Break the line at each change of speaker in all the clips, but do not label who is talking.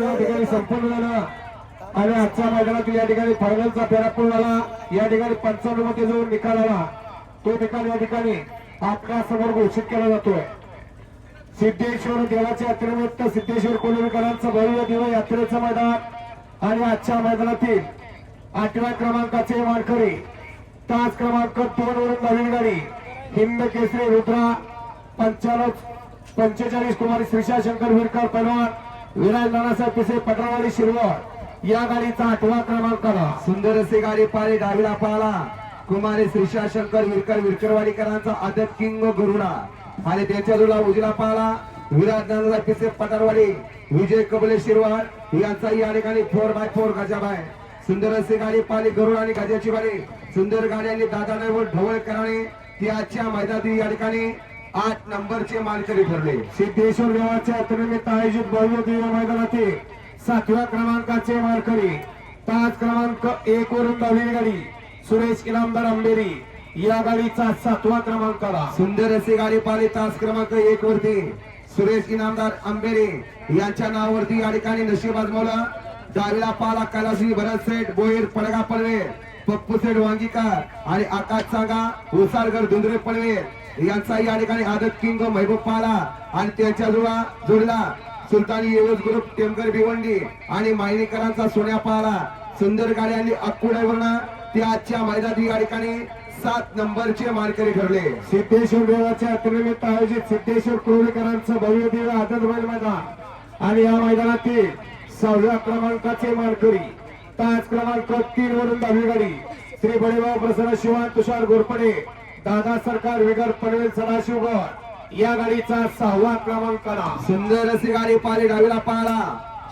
या ठिकाणी संपूर्ण झाला. आणि आजच्या मैदानातील या ठिकाणी फायनलचा फेरा पूर्ण झाला. या ठिकाणी पंचावन्नमध्ये जो निकाल आला तो निकाल या ठिकाणी आपल्यासमोर घोषित केला जातोय. सिद्धेश्वर देवाच्या यात्रेनिमित्त सिद्धेश्वर कोल्हेकरांचं भव्य दिव यात्रेचं मैदान आणि आजच्या मैदानातील आठव्या क्रमांकाचे मानकरी तास क्रमांक दोन वरून नवीन गाडी हिंद केसरी रुद्रा पंच्याण्णव पंचेचाळीस कुमारी श्रीशा शंकर विरकर पहलवान विराज नानासाहेब पिसे पटरावाडी शिरवळ. या गाडीचा आठवा क्रमांक आला
सुंदर असे गाडी पाळी डावीला पाळला कुमारी श्रीशा शंकर विरकर विरकरवाडीकरांचा आदत किंग गरुडा. आणि त्याच्या जुला उजला पाळला विराज नानासाहेब पिसे पटरवाडी विजय कबले शिरवाड यांचा या ठिकाणी फोर बाय फोर गजाबाय सुंदर असे गाडी पाली गरुड आणि गजाची वाडी सुंदर गाडी आणि दादा ड्रायव्हर ढवळकरांनी ती आजच्या मैदानात या ठिकाणी आठ नंबरचे मानकरी ठरले.
सिद्धेश्वर देवाच्या यात्रेनिमित्त आयोजित भव्य देव मैदानातील सातव्या क्रमांकाचे मारकरी पाच क्रमांक एक वरून धावलेली गाडी सुरेश इनामदार आंबेरी. या गाडीचा सातवा क्रमांक आला.
सुंदर असे गाडी पाळी तास क्रमांक एक वरती. सुरेश इनामदार अंबेरे यांच्या नावावरती या ठिकाणी नशीब आजमावला. डावीला पाला कैलासी भरत सेठ बोईर पडगा पडवे पप्पू सेठ वांगीकर आणि आकाश सांगा उसारगर धुंदरे पडवे. यांचा या ठिकाणी आदत किंग महबूब पाला आणि त्यांच्या जुळा जोडला सुलतानी येवज ग्रुप टेमकर भिवंडी आणि मायनीकरांचा सोन्या पाला सुंदर गाड्यांनी अक्कुडावरना ते आजच्या मैदानात या ठिकाणी सात नंबरचे मानकरी ठरले.
सिद्धेश्वर देवाच्या यात्रेनिमित्त आयोजित सिद्धेश्वर कुरुलेकरांचं भव्य देव आदत बैल मैदान. आणि या मैदानातील सहाव्या क्रमांकाचे मानकरी ताज क्रमांक तीन वरून दहावी गाडी. श्री बडेबाव प्रसन्न शिवान तुषार घोरपडे दादा सरकार विगर पनवेल सदाशिवगड या गाडीचा सहावा क्रमांक
सुंदर अशी गाडी पाली डावीला पाळा.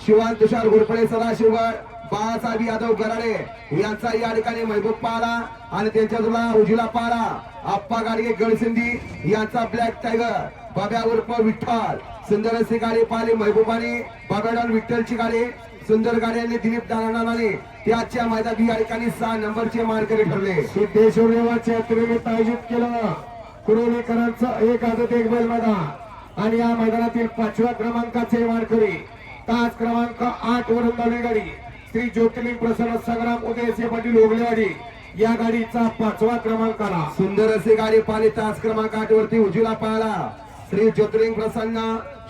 शिवान तुषार घोरपडे सदाशिवगड बाळासाहेब यादव गराडे यांचा या ठिकाणी महबूब पाहला आणि त्यांच्या तुला उजीला पाहला आप्पा गाडगे गडसिंधी यांचा ब्लॅक टायगर. बाब्या उर्फ विठ्ठल. सुंदर अशी गाडी पाहिली महबूबाने. बाब्याडॉन विठ्ठलची गाडी. सुंदर गाड्यांनी दिलीप दानाने त्याच्या मैदानात या ठिकाणी सहा नंबरचे मानकरी ठरले.
सिद्धेश्वर देवाच्या यात्रेनिमित्त आयोजित केलं. कुरोलीकरांचं एक आदत एक बैल मैदान. आणि या मैदानातील पाचव्या क्रमांकाचे मानकरी. तास क्रमांक आठ वरून धावली गाडी. श्री ज्योतिर्लिंग प्रसन्न संग्राम उदयसिंह पाटील ओगलेवाडी या गाडीचा पाचवा क्रमांक आला
सुंदर अशी गाडी पाली तास क्रमांक आठ वरती उजवीला पाहिला श्री ज्योतिर्लिंग प्रसन्न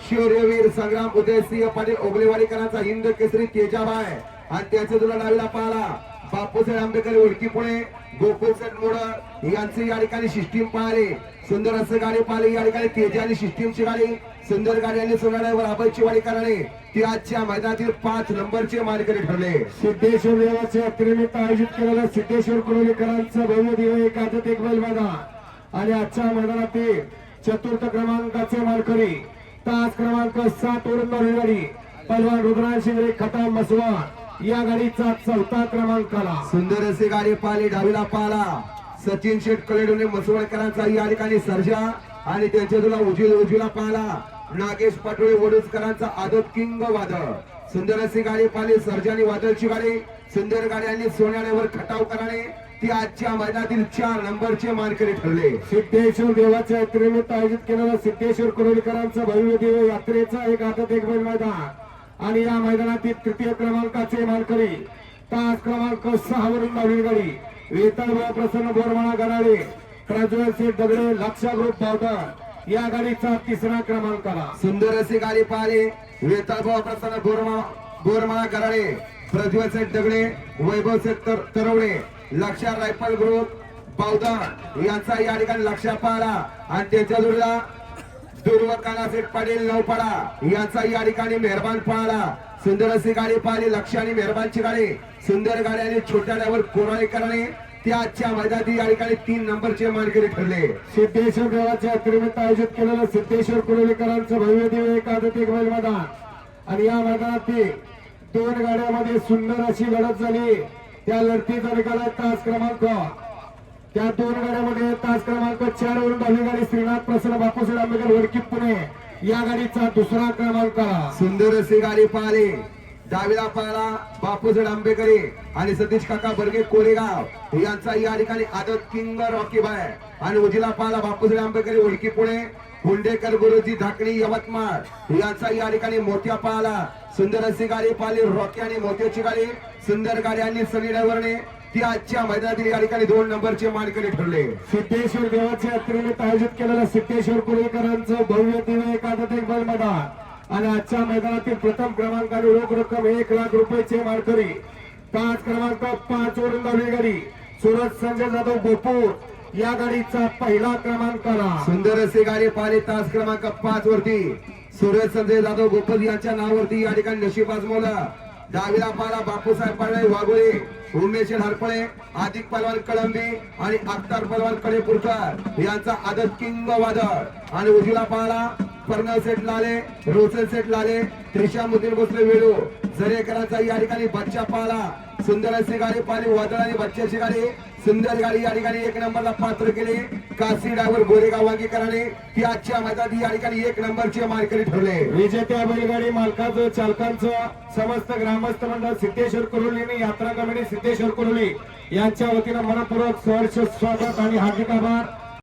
शौर्यवीर संग्राम उदयसिंह पाटील ओगलेवाडीकरांचा हिंद केसरी तेजाबाय. आणि त्याच्या तुला डावीला पाहिला बापूसाहेब आंबेडकर ओळखी पुणे गोकुल मोडक यांचे या ठिकाणी सिस्टीम पाहिले सुंदर असं गाडी पाहिली या ठिकाणी तेजा आणि सिस्टीमची गाडी. सुंदर गाडी आणि सोनाड्यावर आबाईची वाडी करणे ती आजच्या मैदानातील पाच नंबरचे मानकरी ठरले.
सिद्धेश्वर देवाचे यात्रेनिमित्त आयोजित केलेलं सिद्धेश्वर कुरोलीकरांचं भव्य दिव्य एकाच एक बैल मैदान आणि आजच्या मैदानातील चतुर्थ क्रमांकाचे मालकरी. तास क्रमांक सात वरून धावली गाडी. पलवान रुद्रान शिंगरे खटा मसवा या गाडीचा चौथा क्रमांक आला
सुंदर असे गाडी पाहिली डावीला पाला सचिन शेठ कलेडोने मसवडकरांचा या ठिकाणी सर्जा आणि त्यांच्या तुला उजील उजीला पाहिला. नागेश पाटोळे वडूजकरांचा आदत किंग वादळ. सुंदर असे गाडी पाहिली सर्जा आणि वादळची गाडी. सुंदर गाड्यांनी सोन्यावर खटाव कराने ती आजच्या मैदानातील चार नंबरचे मानकरी ठरले.
सिद्धेश्वर देवाच्या यात्रेनिमित्त आयोजित केलेलं सिद्धेश्वर कुरोलीकरांचं भव्य दिव्य यात्रेचा एक आदत एक बैल मैदान. आणि या मैदानातील तृतीय क्रमांकाचे मानकरी तास क्रमांक सहा वरून धावली गाडी वेताळ प्रसन्न बोरमाळा गराडे प्रज्वल शेठ दगडे लक्षा ग्रुप पावडर या गाडीचा तिसरा क्रमांक आला.
सुंदर अशी गाडी पाहिली. वेताळभाऊ प्रसन्न गोरमा गोरमाळा कराळे प्रज्वल सेठ दगडे वैभव सेठ तर- तरवडे लक्षा रायफल ग्रुप बावदा यांचा या ठिकाणी लक्षा पाहिला आणि त्याच्या जोडीला दुर्व कानासेठ पाटील नवपाडा यांचा या ठिकाणी मेहरबान पाहिला सुंदर अशी गाडी पाहिली लक्ष आणि मेहरबानची गाडी. सुंदर गाडी आणि छोट्या ड्रायव्हर कोराळेकरांनी त्या आजच्या या ठिकाणी तीन नंबरचे मानकरी ठरले.
सिद्धेश्वर देवाच्या यात्रेनिमित्त आयोजित केलेलं सिद्धेश्वर कुरोलीकरांचं भव्य दिव्य एक बैल मैदान. आणि या मैदानातील दोन गाड्यामध्ये सुंदर अशी लढत झाली. त्या लढतीचा निकाल आहे तास क्रमांक. त्या दोन गाड्यामध्ये तास क्रमांक चार वरून दहावी गाडी श्रीनाथ प्रसन्न बापूसाहेब आंबेडकर वडकी पुणे. या गाडीचा दुसरा क्रमांक.
सुंदर अशी गाडी पाहिली. डावीला पाहिला बापूसाहेब आंबेकरी आणि सतीश काका बर्गे कोरेगाव यांचा या ठिकाणी आदत किंग रॉकी बाय. आणि उजीला पाहिला बापूसाहेब आंबेकरी वडकी पुणे. हुंडेकर गुरुजी धाकणी यवतमाळ. यांचा या ठिकाणी मोठ्या पाला सुंदर अशी गाडी पाहिली रॉकी आणि मोत्याची गाडी. सुंदर गाडी आणि सनी ड्रायव्हरने ती आजच्या मैदानातील या ठिकाणी दोन नंबरचे मानकरी ठरले.
सिद्धेश्वर देवाच्या यात्रेनिमित्त आयोजित केलेलं सिद्धेश्वर कुरेकरांचं भव्य दिव्य एकादश बल मैदान आणि आजच्या मैदानातील प्रथम क्रमांकाने रोख रक्कम एक लाख रुपयाचे मानकरी. पाच क्रमांक पाच वरून गाडी. सुरत संजय जाधव बोपूर या गाडीचा पहिला क्रमांक आला
सुंदर असे गाडी पाहिले तास क्रमांक पाच वरती. सुरेश संजय जाधव गोपद यांच्या नावावरती या ठिकाणी नशीब आजमवलं. डावीला पाला बापूसाहेब पाडळे वाघोळे उमेश हरपळे आदिक पलवान कळंबी आणि अख्तर पलवान कडेपूरकर. यांचा आदत किंग वादळ आणि उजवीला पाला कर्नल सेट लाले रोशन सेट लाले. त्रिशा मुद्दीन भोसले वेळू. जरेकरांचा या ठिकाणी बच्चा पाला. सुंदर अशी गाडी पाहिली वादळ आणि बच्च्याची गाडी. सुंदर गाडी या ठिकाणी एक नंबरला पात्र केली. काशी डायव्हर गोरेगाव वांगीकरांनी ती आजच्या मैदानात या ठिकाणी एक नंबरची मानकरी ठरले.
विजेत्या बैलगाडी मालकाचं चालकांचं समस्त ग्रामस्थ मंडळ सिद्धेश्वर कुरुली यात्रा कमिटी सिद्धेश्वर कुरुली यांच्या वतीनं मनपूर्वक सहर्ष स्वागत आणि हार्दिक आभार.